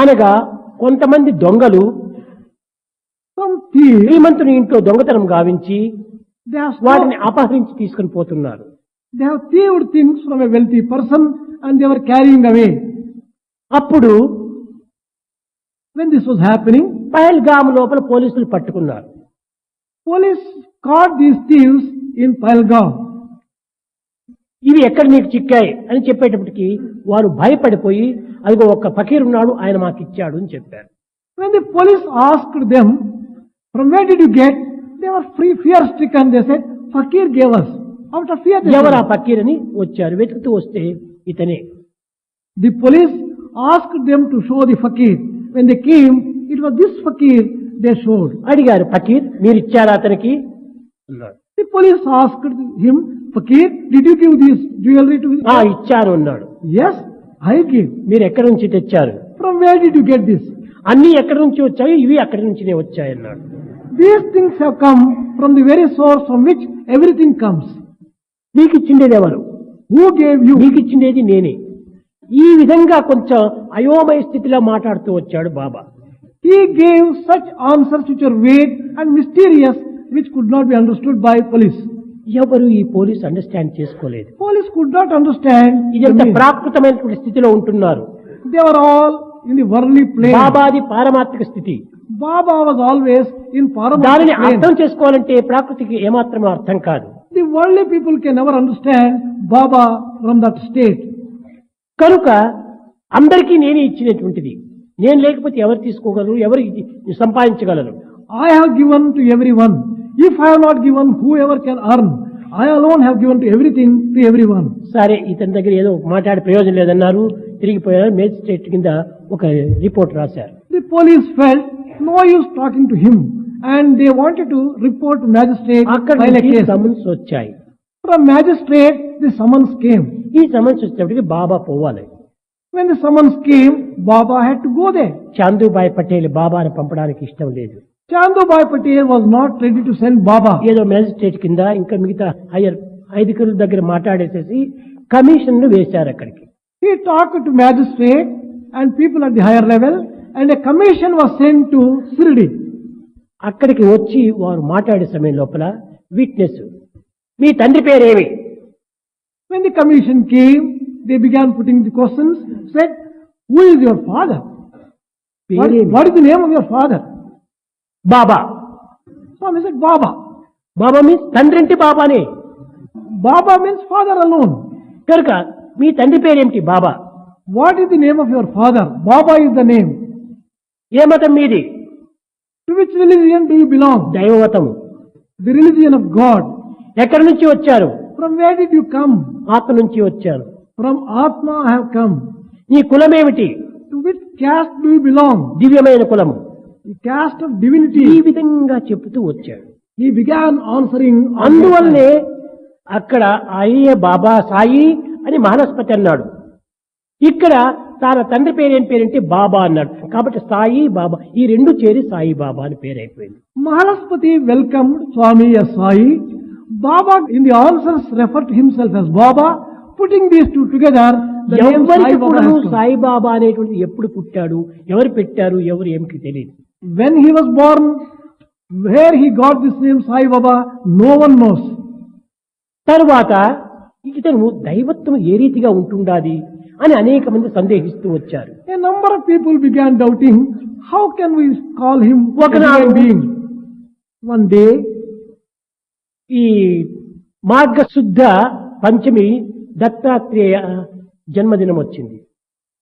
అనగా కొంతమంది దొంగలు శ్రీమంతుని ఇంట్లో దొంగతనం గావించి వాటిని అపహరించి తీసుకుని పోతున్నారు. Person and they're carrying away అప్పుడు దిస్ వాజ్ హ్యాపెనింగ్ పహల్గామ్ లోపల పోలీసులు పట్టుకున్నారు. Police caught these thieves in Pahalgam ఇవి ఎక్కడ నీకు చిక్కాయి? అని చెప్పేటప్పటికి వారు భయపడిపోయి అదిగో ఒక్క పకీర్ ఉన్నాడు ఆయన మాకు ఇచ్చాడు అని చెప్పారు. Police asked them from where did you get they were free fear stricken అని చేసే fakir gave us out of fear ఎవరు ఆ ఫకీర్ అని? వచ్చారు. వెతుకుతూ వస్తే ఇతనే. The police asked them to show the fakir when the came it was this fakir they showed అడిగారు ఫకీర్ మీరు ఇచ్చారు అతనికి? Police asked him fakir did you give this jewellery to ఆ ఇచ్చారు అన్నాడు. ఎస్ ఐ give మీరు ఎక్కడ నుంచి తెచ్చారు? From where did you get this అన్ని ఎక్కడ నుంచి వచ్చాయి? ఇవి అక్కడి నుంచినే వచ్చాయి అన్నాడు. These things have come from the very source from which everything comes మీకు ఇచ్చిండేది ఎవరు? హూ గేవ్ యూ మీకు ఇచ్చిండేది నేనే. ఈ విధంగా కొంచెం అయోమయ స్థితిలో మాట్లాడుతూ వచ్చాడు Baba. He gave such answers which are vague and mysterious which could not be understood by police ఎవరు ఈ పోలీస్ అండర్స్టాండ్ చేసుకోలేదు. పోలీస్ కుడ్ నాట్ అండర్స్టాండ్ ఇది ప్రాకృతమైనటువంటి స్థితిలో ఉంటున్నారు. దేవర్ ఆల్ ఇన్ ది వర్లీ ప్లేస్ బాబాది పారమాత్మిక స్థితి. బాబా వాజ్ ఆల్వేస్ ఇన్ పారమ దానిని అర్థం చేసుకోవాలంటే ప్రాకృతికి ఏమాత్రం అర్థం కాదు. The world people can ever understand Baba from that state కనుక అందరికీ నేనే ఇచ్చినటువంటిది. నేను లేకపోతే ఎవరు తీసుకోగలరు? ఎవరు సంపాదించగలరు? I have given to every one to everyone. If I have not given, whoever can earn. I alone have given to everything to everyone. సరే ఇతని దగ్గర ఏదో మాట్లాడే ప్రయోజనం లేదన్నారు తిరిగిపోయారు మేజిస్ట్రేట్ కింద ఒక రిపోర్ట్ రాశారు The police felt no use talking to him and they wanted to report to magistrate అక్కడ. సమన్స్ వచ్చాయి From magistrate, the summons came. ఈ సమన్స్ వచ్చేటప్పటికి బాబా పోవాలి When the summons came, Baba had to go there. చాందూబాయ్ Patel బాబాని పంపడానికి ఇష్టం లేదు Chando Bai Patel was not ready to send Baba ఏదో మ్యాజిస్ట్రేట్ కింద ఇంకా మిగతా హైయర్ అధికారుల దగ్గర మాట్లాడేసేసి కమిషన్ను వేశారు అక్కడికి. He talk to magistrate and people of the higher level and commission was send to Shirdi అక్కడికి వచ్చి వారు మాట్లాడే సమయం లోపల విట్నెస్ మీ తండ్రి పేరేమి? When the commission came the began putting the questions set who is your father what is the name of your father Baba. Swami Baba. Baba means తండ్రింటి బాబాని. Baba means father alone కనుక మీ తండ్రి పేరేమిటి Baba. What is the name of your father Baba is the name ఏ మతం మీది? To which religion do you belong దైవతం the religion of God ఎక్కడి నుంచి వచ్చారు? From where did you come ఆత్మ నుంచి వచ్చారు. ఫ్రమ్ ఆత్మ ఐ హమ్ నీ కులం ఏమిటి to which caste do you belong దివ్యమైన కులము. ది క్యాస్ట్ ఆఫ్ డివినిటీ ఈ విధంగా చెప్తూ వచ్చాడు. ఈ బిగాన్ ఆన్సరింగ్ అందువల్లే అక్కడ అయ్యే బాబా సాయి అని మహనస్పతి అన్నాడు. ఇక్కడ తన తండ్రి పేరేం పేరంటే బాబా అన్నాడు. కాబట్టి సాయి బాబా ఈ రెండు చేరి సాయి బాబా అని పేరు అయిపోయింది. Mhalsapati welcome Swami Sai. Baba in the answers refer himself as Baba putting these to together Sai Baba అనేటువంటి ఎప్పుడు పుట్టాడు ఎవరు పెట్టారు ఎవరు ఏమిటి తెలియదు when he was born, where he got this name Sai Baba, no one knows. తర్వాత ఇతను దైవత్వం ఏ రీతిగా ఉంటుండాలి అని అనేక మంది సందేహిస్తూ వచ్చారు. Number of people began doubting how can we call him one day ఈ మార్గశుద్ధ పంచమి దత్తాత్రేయ జన్మదినం వచ్చింది.